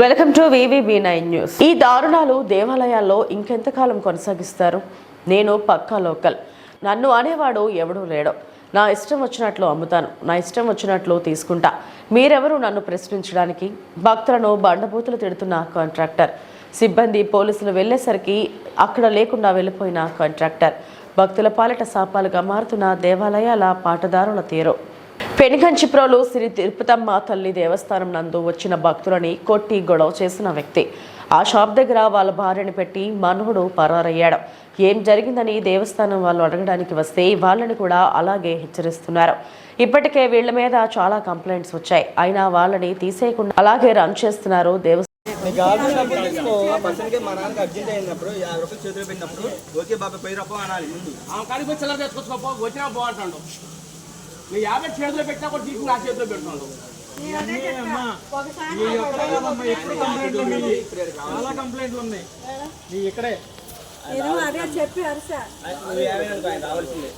Welcome to V V B nine news. ఈ దారుణాలు దేవాలయాల్లో ఇంకెంతకాలం కొనసాగిస్తారు? నేను పక్కా లోకల్. నన్ను అనేవాడు ఎవడూ లేడు. నా ఇష్టం వచ్చినట్లు అమ్ముతాను. నా ఇష్టం వచ్చినట్లు తీసుకుంటా. మీరెవరు నన్ను ప్రశ్నించడానికి? భక్తులను బండబూతులు తిడుతున్న కాంట్రాక్టర్. సిబ్బంది పోలీసులు వెళ్ళేసరికి అక్కడ లేకుండా వెళ్ళిపోయిన కాంట్రాక్టర్. భక్తుల పాలిట శాపాలుగా మారుతున్న దేవాలయాల పాటదారుల తీరు. పెనుగంచిప్రోలు శ్రీ తిరుపతమ్మ తల్లి దేవస్థానం నందు వచ్చిన భక్తులని కొట్టి గొడవ చేసిన వ్యక్తి. ఆ షాప్ దగ్గర వాళ్ళ భార్యని పెట్టి మనవుడు పరారయ్యాడు. ఏం జరిగిందని దేవస్థానం వాళ్ళు అడగడానికి వస్తే వాళ్ళని కూడా అలాగే హెచ్చరిస్తున్నారు. ఇప్పటికే వీళ్ళ మీద చాలా కంప్లైంట్స్ వచ్చాయి. అయినా వాళ్ళని తీసేయకుండా అలాగే రన్ చేస్తున్నారు దేవస్థానం. చేతిలో పెట్టినప్పుడు ఓకే బాబా అనాలి ముందు నీ యాభై చేతిలో పెట్టినా కూడా తీసుకుని నా చేతిలో చాలా కంప్లైంట్లు ఉన్నాయి. ఈ ఇక్కడే. నేను అదే చెప్పి అరిసా. రావాల్సిందే